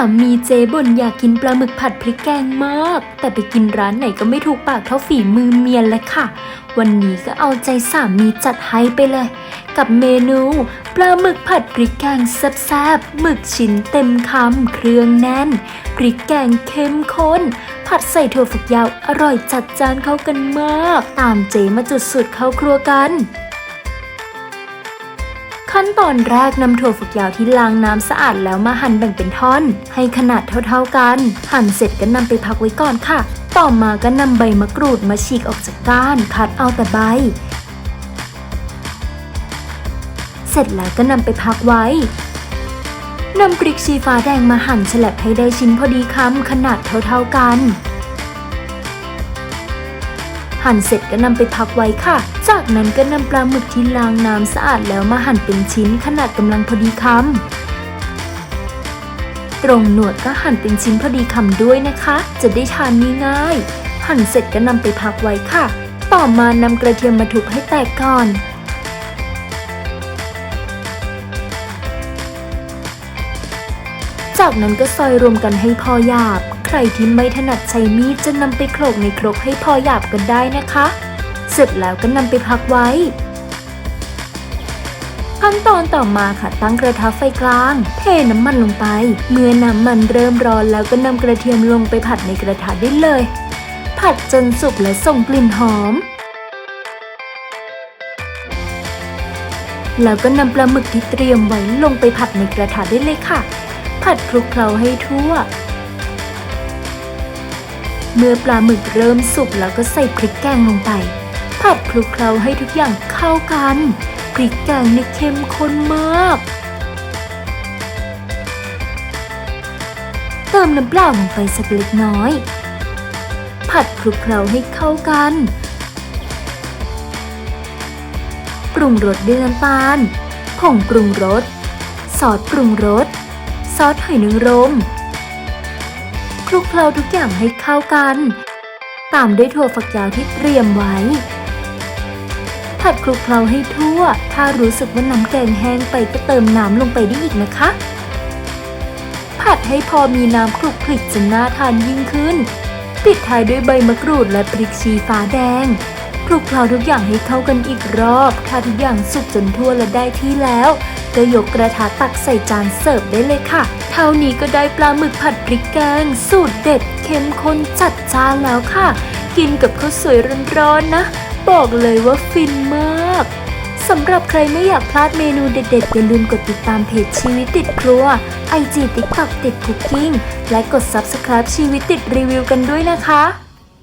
ามีเจ๊บ่นอยากกินปลาหมึกผัดพริกแกงมาก แต่ไปกินร้านไหนก็ไม่ถูกปากเท่าฝีมือเมียเลยค่ะ วันนี้ก็เอาใจสามีจัดให้ไปเลย กับเมนูปลาหมึกผัดพริกแกงแซ่บๆหมึกชิ้นเต็มคำเครื่องแน่น พริกแกงเข้มข้น ผัดใส่ถั่วฝักยาวอร่อยจัดจานเข้ากันมาก ตามเจมาจุดสุดเข้าครัวกัน ขั้นตอนแรกนำถั่วฝักยาวที่ล้างน้ำสะอาดแล้วมาหั่นแบ่งเป็นท่อน ให้ขนาดเท่าๆกัน หั่นเสร็จก็นำไปพักไว้ก่อนค่ะ ต่อมาก็นำใบมะกรูดมาฉีกออกจากก้านคัดเอาแต่ใบ เสร็จแล้วก็นำไปพักไว้นำพริกชี้ฟ้าแดงมาหั่นฉลับให้ได้ชิ้นพอดีคำขนาดเท่าๆกัน หั่นเสร็จก็นำไปพักไว้ค่ะ จากนั้นก็นำปลาหมึกที่ล้างน้ำสะอาดแล้วมาหั่นเป็นชิ้นขนาดกำลังพอดีคำตรงหนวดก็หั่นเป็นชิ้นพอดีคำด้วยนะคะ จะได้ทานง่ายๆหั่นเสร็จก็นำไปพักไว้ค่ะ ต่อมานำกระเทียมมาทุบให้แตกก่อนจากนั้นก็ซอยรวมกันให้พอหยาบ ใครที่ไม่ถนัดใช้มีดจะนำไปโขลกในครกให้พอหยาบกันได้นะคะ เสร็จแล้วก็นำไปพักไว้ ขั้นตอนต่อมาค่ะตั้งกระทะไฟกลาง เทน้ำมันลงไป เมื่อน้ำมันเริ่มร้อนแล้วก็นำกระเทียมลงไปผัดในกระทะได้เลย ผัดจนสุกและส่งกลิ่นหอมแล้วก็นำปลาหมึกที่เตรียมไว้ลงไปผัดในกระทะได้เลยค่ะ ผัดคลุกเคล้าให้ทั่ว เมื่อปลาหมึกเริ่มสุกแล้วก็ใส่พริกแกงลงไป ผัดคลุกเคล้าให้ทุกอย่างเข้ากัน พริกแกงนี่เข้มข้นมาก เติมน้ำเปล่าลงไปสักเล็กน้อย ผัดคลุกเคล้าให้เข้ากัน ปรุงรสด้วยน้ำตาลผงปรุงรส ซอสปรุงรส ซอสหอยนางรม คลุกเคล้าทุกอย่างให้เข้ากัน ตามด้วยถั่วฝักยาวที่เตรียมไว้ ผัดคลุกเคล้าให้ทั่ว ถ้ารู้สึกว่าน้ำแกงแห้งไปก็เติมน้ำลงไปได้อีกนะคะ ผัดให้พอมีน้ำคลุกคลิกจนน่าทานยิ่งขึ้น ปิดท้ายด้วยใบมะกรูดและพริกชี้ฟ้าแดงคลุกเคล้าทุกอย่างให้เข้ากันอีกรอบ ถ้าทุกอย่างสุกจนทั่วและได้ที่แล้ว ก็ยกกระทะตักใส่จานเสิร์ฟได้เลยค่ะ เท่านี้ก็ได้ปลาหมึกผัดพริกแกง สูตรเด็ดเข้มข้นจัดจ้านแล้วค่ะ กินกับข้าวสวยร้อนๆนะ บอกเลยว่าฟินมากสำหรับใครไม่อยากพลาดเมนูเด็ดๆ อย่าลืมกดติดตามเพจชีวิตติดครัว IG TikTok ติดคุกกิ้ง และกด Subscribe ชีวิตติดรีวิวกันด้วยนะคะ